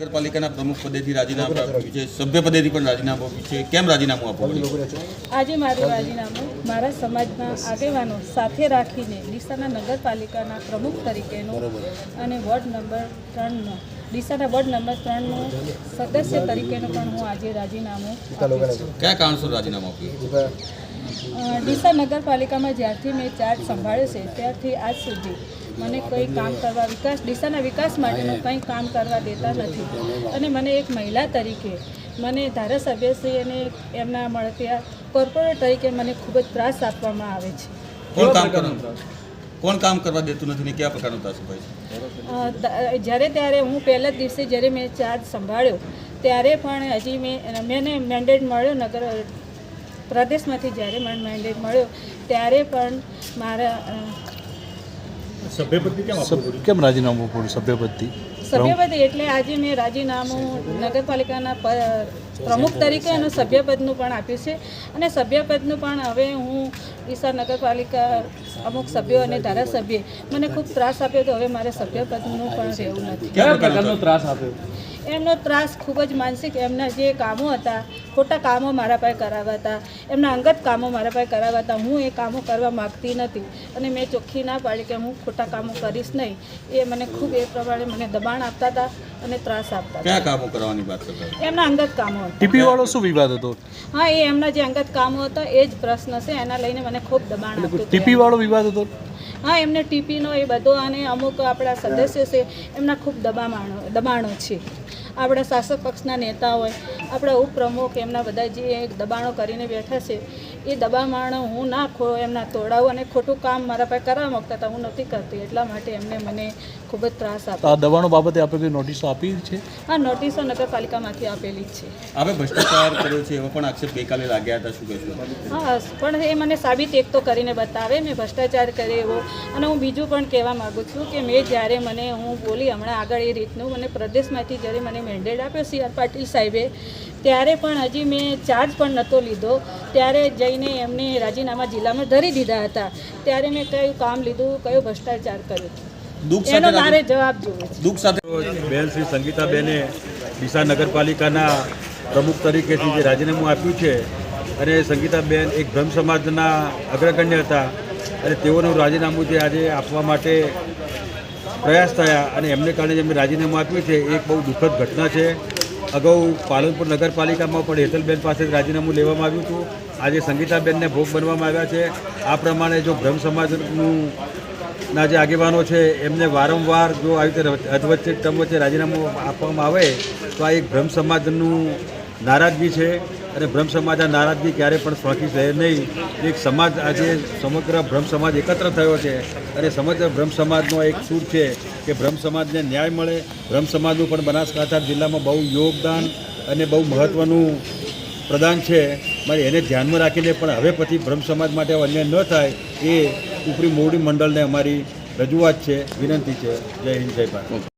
નગરપાલિકાના પ્રમુખ પદેથી રાજીનામું આપ્યું છે. સભ્ય પદેથી પણ રાજીનામું આપ્યું છે. કેમ રાજીનામું આપવું આજે મારું રાજીનામું મારા સમાજના આગેવાનો સાથે રાખીને ડીસાના નગરપાલિકાના પ્રમુખ તરીકેનું અને વોર્ડ નંબર ત્રણનો ડીસાના વોર્ડ નંબર ત્રણનું સદસ્ય તરીકેનું પણ હું આજે રાજીનામું છું. કયા કારણસર રાજીનામું આપ્યું? ડીસા નગરપાલિકામાં જ્યારથી મેં ચાર્જ સંભાળ્યો છે ત્યારથી આજ સુધી મને કંઈ કામ કરવા વિકાસ ડીસાના વિકાસ માટેનું કંઈ કામ કરવા દેતા નથી. અને મને એક મહિલા તરીકે મને ધારાસભ્યશ્રી અને એમના મળતી કોર્પોરેટ તરીકે મને ખૂબ જ ત્રાસ આપવામાં આવે છે. કોણ કામ કરવા કોણ કામ કરવા દેતું નથી ને કયા પ્રકારનો ત્રાસ દ- જ્યારે ત્યારે હું પહેલા જ દિવસે જ્યારે મેં ચાર્જ સંભાળ્યો ત્યારે પણ હજી મેં મેને મેન્ડેટ મળ્યો નગર પ્રદેશમાંથી જ્યારે મને મેન્ડેટ મળ્યો ત્યારે પણ મારા કેમ રાજીનામું પડ્યું સભ્યપદથી? સભ્યપદ એટલે આજે મેં રાજીનામું નગરપાલિકાના પ્રમુખ તરીકે અને સભ્યપદનું પણ આપ્યું છે. અને સભ્યપદનું પણ હવે હું ડીસા નગરપાલિકા અમુક સભ્યો અને ધારાસભ્યે મને ખૂબ ત્રાસ આપ્યો તો હવે મારે સભ્યપદનું પણ રહેવું નથી. ત્રાસ પ્રકારનો ત્રાસ એમનો ત્રાસ ખૂબ જ માનસિક એમના જે કામો હતા ખોટા કામો મારા પાસે કરાવતા એમના અંગત કામો મારા પાસે કરાવતા હું એ કામો કરવા માગતી નથી. અને મેં ચોખ્ખી ના પાડી કે હું ખોટા કામો કરીશ નહીં. એ મને ખૂબ એ પ્રમાણે મને દબાણ આપતા હતા અને ત્રાસ આપતા હતા. કયા કામો કરવાની વાત કરતા એમના અંગત કામો હતા. ટીપી વાળો શું વિવાદ હતો? હા એ એમના જે અંગત કામો હતા એ જ પ્રશ્ન છે. એના લઈને મને ખૂબ દબાણ આપતું હતું ટીપી વાળો વિવાદ હતો? હા, એમને ટીપીનો એ બધો અને અમુક આપણા સદસ્યો છે, એમના ખૂબ દબાણો દબાણો છે. આપણા શાસક પક્ષના નેતા હોય, આપણા ઉપપ્રમુખ, એમના બધા જે દબાણો કરીને બેઠા છે એ દબાણો હું ના ખો એમના તોડાવું અને ખોટું કામ મારા પાસે કરવા માગતા હતા હું નથી કરતી. એટલા માટે એમને મને ખૂબ જ ત્રાસ આપ્યો આ દબાણો બાબતે આપણે કોઈ નોટિસો આપી છે? હા નોટિસો નગરપાલિકામાંથી આપેલી જ છે. હવે ભ્રષ્ટાચાર કર્યો છે એવા પણ આક્ષેપ ગઈકાલે લાગ્યા હતા શું કહેશો? હા પણ એ મને સાબિત એક તો કરીને બતાવે મેં ભ્રષ્ટાચાર કર્યો એવો. અને હું બીજું પણ કહેવા માગું છું કે મેં જ્યારે મને હું બોલી હમણાં આગળ એ રીતનું મને પ્રદેશમાંથી જ્યારે મને મેન્ડેટ આપ્યો સી આર પાટીલ સાહેબે ત્યારે પણ હજી મેં ચાર્જ પણ નહોતો લીધો. ત્યારે જઈને એમને રાજીનામા જિલ્લામાં ધરી દીધા હતા. ત્યારે મેં કયું કામ લીધું કયો ભ્રષ્ટાચાર કર્યો. દુઃખ એનો મારે જવાબ જોવે છે. દુઃખ સાથે? બેન શ્રી સંગીતાબેને ડીસા નગરપાલિકાના પ્રમુખ તરીકેથી જે રાજીનામું આપ્યું છે અને સંગીતાબેન એક બ્રહ્મ સમાજના અગ્રગણ્ય હતા અને તેઓનું રાજીનામું જે આજે આપવા માટે પ્રયાસ થયા અને એમને કારણે જે મેં રાજીનામું આપ્યું છે એ એક બહુ દુઃખદ ઘટના છે. અગાઉ પાલનપુર નગરપાલિકામાં પણ હેતલબેન પાસે રાજીનામું લેવામાં આવ્યું હતું. આજે સંગીતાબેનને ભોગ બનવામાં આવ્યા છે. આ પ્રમાણે જો બ્રહ્મ સમાજનું ના જે આગેવાનો છે, એમને વારંવાર જો આવી રીતે અધવચ્ચે ટમ વચ્ચે રાજીનામું આપવામાં આવે, તો આ એક બ્રહ્મ સમાજનું નારાજગી છે. અને બ્રહ્મ સમાજના નારાજગી ક્યારે પણ સ્વાખી રહે નહીં. એક સમાજ આજે સમગ્ર બ્રહ્મ સમાજ એકત્ર થયો છે અને સમગ્ર બ્રહ્મ સમાજનો એક સૂર છે કે બ્રહ્મ સમાજને ન્યાય મળે. બ્રહ્મ સમાજનું પણ બનાસકાંઠા જિલ્લામાં બહુ યોગદાન અને બહુ મહત્ત્વનું પ્રદાન છે. મારે એને ધ્યાનમાં રાખીને પણ હવે પછી બ્રહ્મ સમાજ માટે અન્યાય ન થાય એ ઉપરી મોવડી મંડળને અમારી રજૂઆત છે. વિનંતી છે. જય હિન્દ, જય ભારત.